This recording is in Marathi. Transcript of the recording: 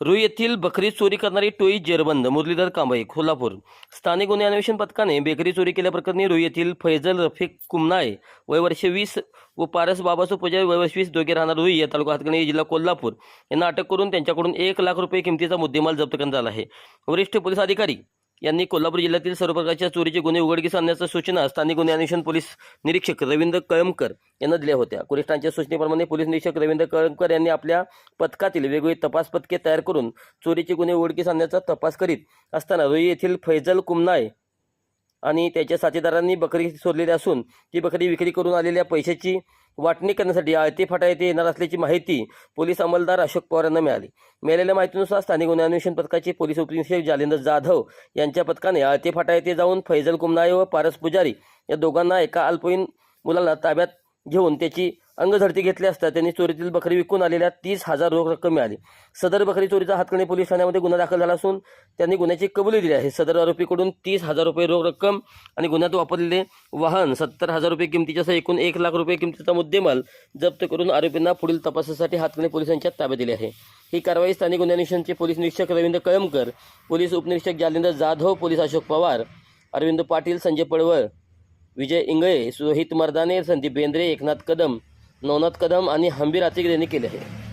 रुई येथील बकरी चोरी करणारी टोळी जेरबंद मुरलीधर कांबळे कोल्हापूर. स्थानिक गुन्हे अन्वेषण पथकाने बेकरी चोरी केल्याप्रकरणी रुई येथील फैजल रफिक कुमनाय वय वर्ष वीस व पारस बाबासो पूजा वयवर्ष वीस दोघे राहणार रुई या तालुका हातकणी जिल्हा कोल्हापूर. यांना अटक करून त्यांच्याकडून एक लाख रुपये किमतीचा मुद्देमाल जप्त करण्यात आला आहे. वरिष्ठ पोलीस अधिकारी यांनी कोल्हापूर जिल्ह्यातील सर्व प्रकारच्या चोरीचे गुन्हे उघडकीस आणण्याच्या सूचना स्थानिक गुन्हे अन्वेषण पोलीस निरीक्षक रवींद्र कळमकर यांना दिल्या होत्या. वरिष्ठांच्या सूचनेप्रमाणे पोलीस निरीक्षक रवींद्र कळमकर यांनी आपल्या पथकातील वेगवेगळी तपास पथके तयार करून चोरीचे गुन्हे उघडकीस आणण्याचा तपास करीत असताना रोई येथील फैजल कुमनाय आणि त्याच्या साथीदारांनी बकरी सोडलेली असून ती बकरी विक्री करून आलेल्या पैशाची वाटणी करण्यासाठी आळते फाटा येथे येणार असल्याची माहिती पोलीस अंमलदार अशोक पवार यांना मिळाली. मिळालेल्या माहितीनुसार स्थानिक गुन्हे अन्वेषण पथकाचे पोलीस उपनिरीक्षक जालेंद्र जाधव यांच्या पथकाने आळते फाटा येथे जाऊन फैजल कुमनाय व पारस पुजारी या दोघांना एका अल्पवयीन मुलाला ताब्यात घेऊन त्याची अंगझडती घेतली असता त्यांनी चोरीतील बकरी विकून आलेल्या तीस हजार रोख रक्कम मिळाली. सदर बकरी चोरीचा हातकणी पोलीस ठाण्यामध्ये गुन्हा दाखल झाला असून त्यांनी गुन्ह्याची कबुली दिली आहे. सदर आरोपीकडून तीस हजार रुपये रोख रक्कम आणि गुन्ह्यात वापरलेले वाहन सत्तर हजार रुपये किमतीच्या असं एकूण एक लाख रुपये किमतीचा मुद्देमाल जप्त करून आरोपींना पुढील तपासासाठी हातकणी पोलिसांच्या ताब्यात दिली आहे. ही कारवाई स्थानिक गुन्हे अन्वेषणचे पोलीस निरीक्षक रवींद्र कळमकर पोलीस उपनिरीक्षक जालिंदर जाधव पोलीस अशोक पवार अरविंद पाटील संजय पडवळ विजय इंगळे सुहित मर्दाने संदीप बेंद्रे एकनाथ कदम नवनाथ कदम आणि हंबीर आतिक यांनी केले आहे.